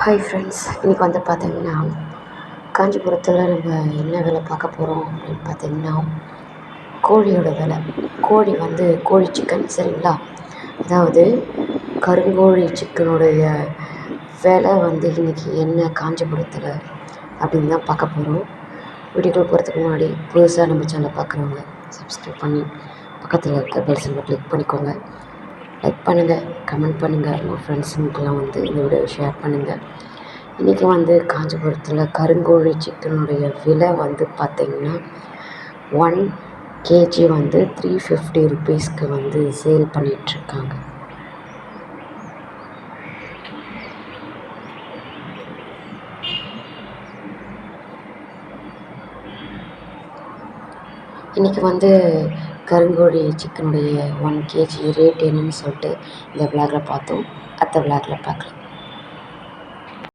Hi friends இன்றைக்கி வந்து பார்த்தீங்கன்னா காஞ்சிபுரத்தில் நம்ம என்ன வேலை பார்க்க போகிறோம் அப்படின்னு பார்த்தீங்கன்னா கோழியோட விலை. கோழி வந்து கோழி சிக்கன் சரிங்களா? அதாவது கருங்கோழி சிக்கனுடைய வேலை வந்து இன்றைக்கி என்ன காஞ்சிபுரத்தில் அப்படின்னு தான் பார்க்க போகிறோம் வீடியோக்குள்ள போகிறதுக்கு முன்னாடி புதுசாக நம்ம சேனலை பார்க்குறவங்க சப்ஸ்கிரைப் பண்ணி பக்கத்தில் இருக்க பெல் சிம்பிள் கிளிக் பண்ணிக்கோங்க. லைக் பண்ணுங்கள் கமெண்ட் பண்ணுங்கள் உங்கள் ஃப்ரெண்ட்ஸுங்களுக்கெல்லாம் வந்து இந்த வீடியோ ஷேர் பண்ணுங்கள் இன்றைக்கி வந்து காஞ்சிபுரத்தில் கருங்கோழி சிக்கனுடைய விலை வந்து பார்த்திங்கன்னா ஒன் கேஜி வந்து த்ரீ ஃபிஃப்டி ருபீஸ்க்கு வந்து சேல் பண்ணிகிட்ருக்காங்க இன்றைக்கி வந்து கருங்கோழி சிக்கனுடைய ஒன் கேஜி ரேட் என்னன்னு சொல்லிட்டு இந்த விளாகில் பார்த்தோம். அடுத்த விளாகில் பார்க்கலாம்.